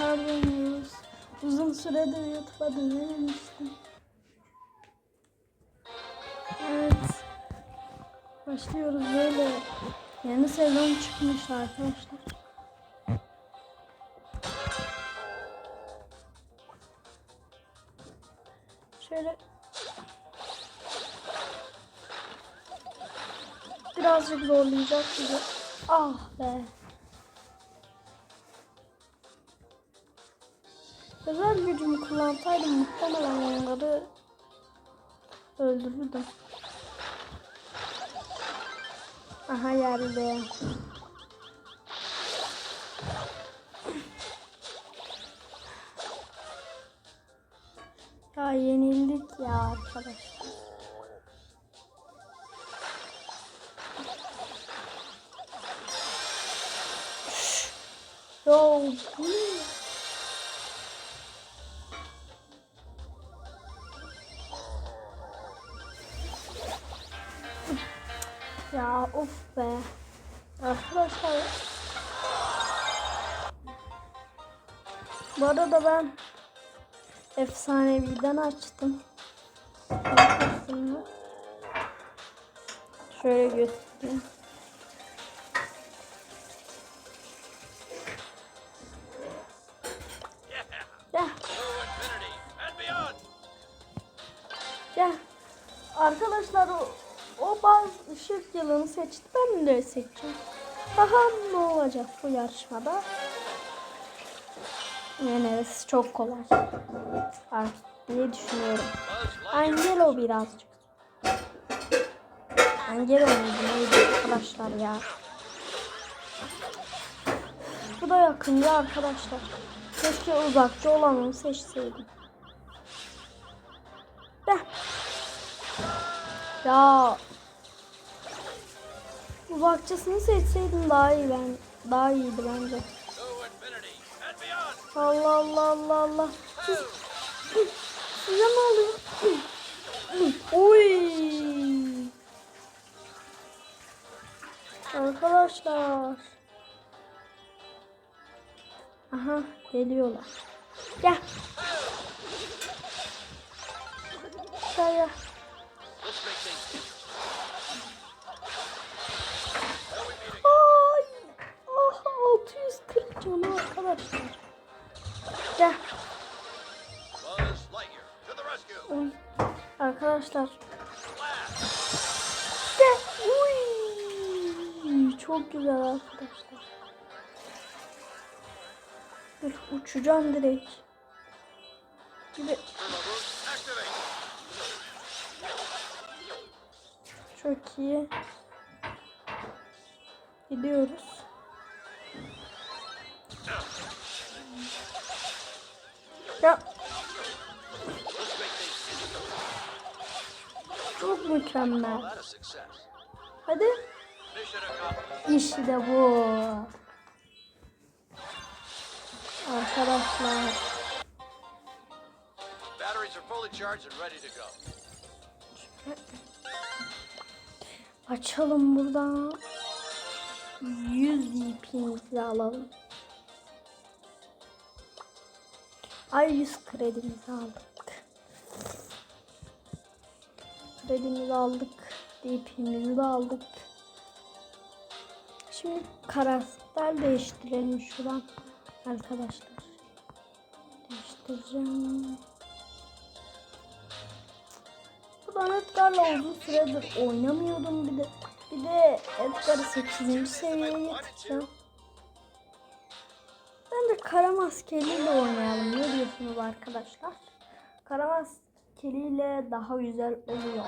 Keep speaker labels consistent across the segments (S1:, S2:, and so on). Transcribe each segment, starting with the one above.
S1: Oynuyoruz. Uzun süredir YouTube'a dönememiştim. Evet. Başlıyoruz böyle. Yeni sezon çıkmış arkadaşlar. Şöyle birazcık zorlayacak bizi. Ah be. Özel gücümü kullansaydım muhtemelen onları öldürürdüm. Aha yerde. Ya yenildik ya arkadaşlar. Yo, bu ne? Ya of be. Arkadaşlar. Bu arada ben efsaneviden açtım. Şöyle göstereyim. Gel. Gel. Arkadaşlar o, o bazı ışık yılını seçti. Ben de seçeceğim. Bakalım ne olacak bu yarışmada. Yani çok kolay. Artık diye düşünüyorum. Angelo birazcık. Angelo muydu neydi arkadaşlar ya. Bu da yakın ya arkadaşlar. Keşke uzakça olanı seçseydim. De. Ya. Uzakçasını seçseydim daha iyi ben. Daha iyiydi bence. Allah Allah Allah Allah. Siz, size ne oluyor? Oy. Arkadaşlar. Aha geliyorlar. Gel. Gel gel. Canı arkadaşlar. Gel. Oy. Arkadaşlar. Gel. Uy. Çok güzel arkadaşlar. Dur uçacağım direkt.
S2: Activate.
S1: çok iyi. Gidiyoruz. Ya çok mükemmel. Hadi. İşte bu. Arkadaşlar. Açalım buradan. 100 ipimizi alalım. Ay 100 kredimizi aldık. Kredimizi aldık. DP'mizi de aldık. Şimdi karakter değiştirelim şuradan arkadaşlar. Değiştireceğim. Ben Edgar'la uzun süredir oynamıyordum bir de. Bir de Edgar'ı 8. seviyeye getireceğim. Kara maskeliyle oynayalım. Ne diyorsunuz arkadaşlar? Kara maskeliyle daha güzel oluyor.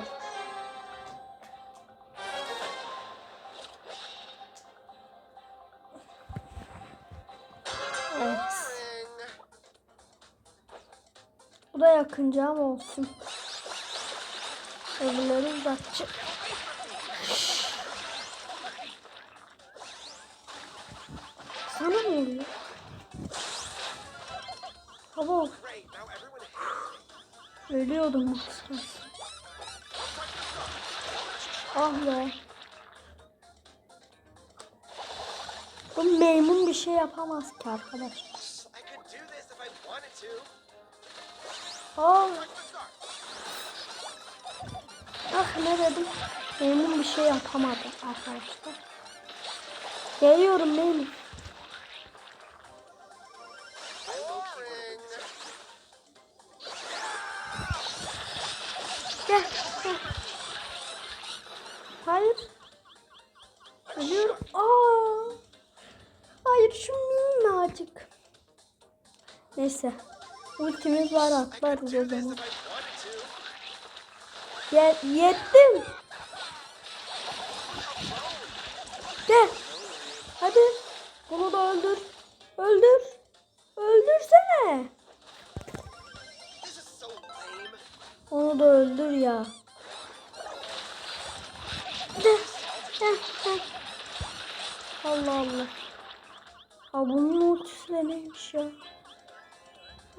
S1: Evet. Bu da yakınca ama olsun. Öbürleri uzakçı. Ölüyordum aslında. Ah be. Bu maymun bir şey yapamaz ki
S2: two.
S1: Aa,
S2: start.
S1: ah ne dedim? Memnun bir şey yapamadı arkadaşlar. Geliyorum memnun. Ölüyorum. Aa. Hayır şu minnacık. Neyse. Ultimiz var atlarız o zaman. Gel, yettim. Gel. Hadi. Bunu da öldür. Öldür. Öldürsene. Onu da öldür ya. Gel. Gel. Gel. Allah Allah. Ha bunun ultisi de neymiş ya?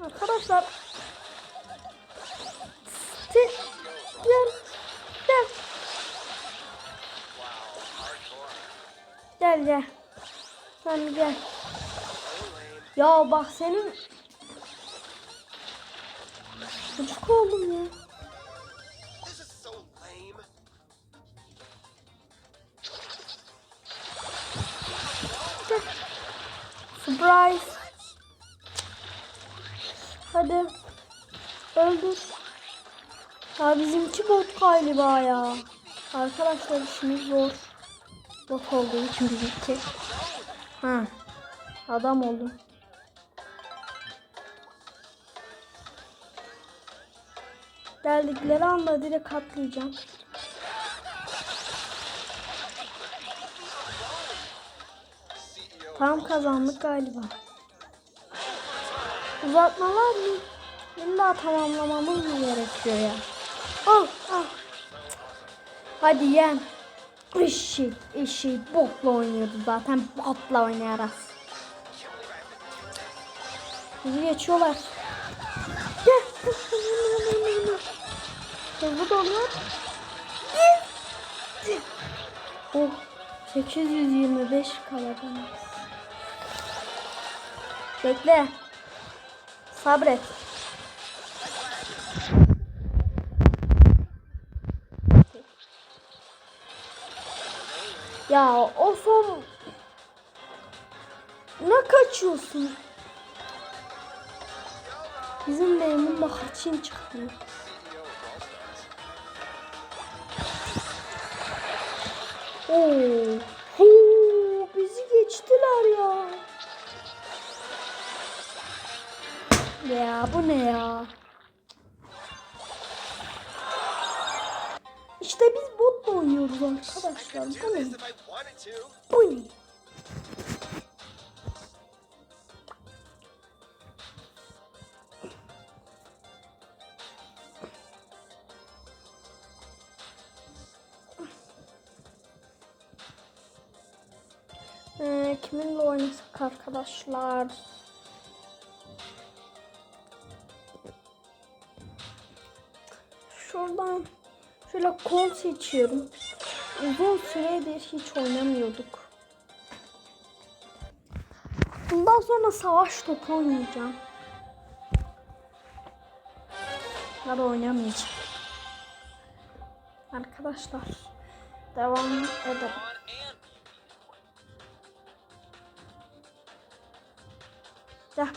S1: Arkadaşlar. Gel. Gel. Gel. Gel. Sen gel. Ya bak senin Çocuk oldum ya. Surprise. Hadi. Öldür. Ya bizimki bot galiba ya. Arkadaşlar işimiz zor. Bot olduğu için bizimki. Ha. Adam oldum. Geldikleri anda direkt atlayacağım. Tam kazandık galiba. Uzatmalar mı? İlla tamamlamamız mı gerekiyor ya? Al al. Hadi yen. İşi, işi botla oynuyordu zaten. Botla oynarız. Bizi geçiyorlar. Gel. Hızlı doluyor. Oh. 825 kaladınız. Bekle. Sabret. Ya o son... Ne kaçıyorsun? Bizim bak için çıktı. Oo. Huu, bizi geçtiler ya. Ya bu ne ya? İşte biz botla oynuyoruz arkadaşlar. Bu ne? Bu ne? Kiminle oynasak arkadaşlar? Şuradan şöyle kol seçiyorum. Uzun süredir hiç oynamıyorduk. Bundan sonra savaş topu oynayacağım. Ya da oynamayacağım. Arkadaşlar devam edelim.
S2: On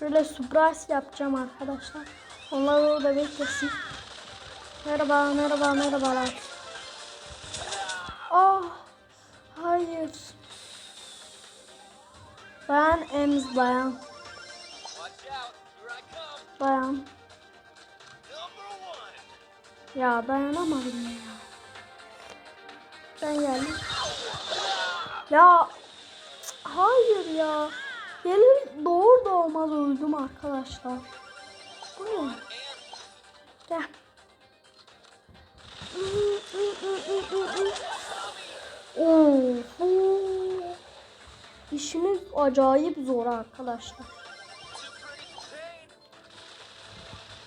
S1: Şöyle surprise yapacağım arkadaşlar. Onlar orada beklesin. Merhaba, merhaba, merhabalar. Ah, hayır. Bayan Ems bayan. Bayan. Ya dayanamadım ya. Ben geldim. Ya hayır ya. Gelir doğur doğmaz öldüm arkadaşlar. Bu ne? Gel. Oo, İşimiz acayip zor arkadaşlar.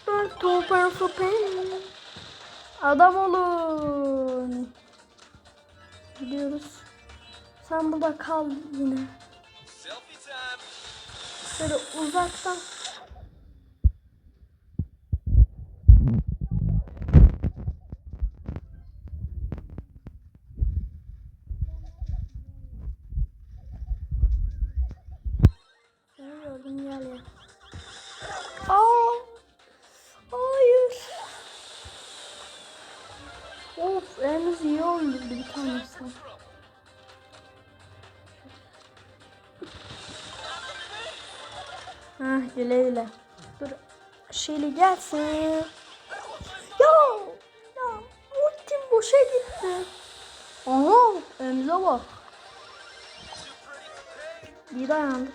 S2: pretty for.
S1: Adam olun. Gidiyoruz. Sen burada kal yine. Şöyle uzaktan. Of en iyi oldu bir tanesi. Ha güle güle. Dur. Şeyli gelsin. Ya! Ya! Ultim boşa gitti. Aha! Önümüze bak. Bir dayandık.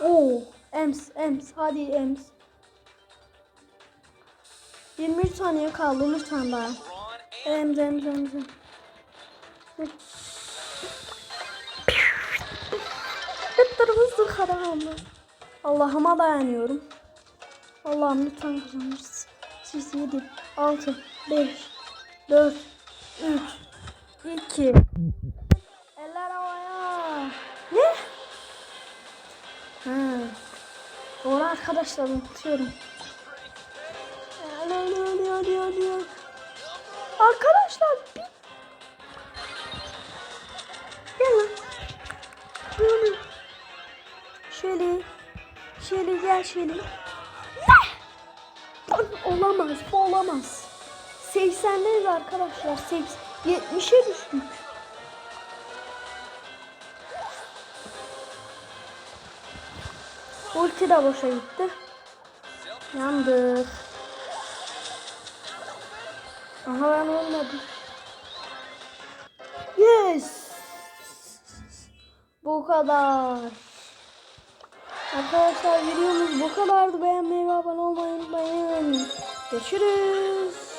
S1: Oo, Ems, Ems, hadi Ems. 23 saniye kaldı lütfen daha. Ems. Ems. Hep hızlı karanlık. Allah'ıma dayanıyorum. Allah'ım lütfen kazanırız. Siz 7, 6, 5, 4, 3, 2. Eller havaya. Ne? Ha. Doğru arkadaşlar unutuyorum. Hadi hadi hadi hadi hadi. Arkadaşlar bir... Gel lan. Böyle. Şöyle. Şöyle gel şöyle. Ne? Olamaz bu olamaz. 80'deyiz arkadaşlar. 80, 70'e düştük. Ulti de boşa gitti. Yandık. Aha ben olmadım. Yes. Bu kadar. Arkadaşlar videomuz bu kadardı. Beğenmeyi ve abone olmayı unutmayın. Görüşürüz.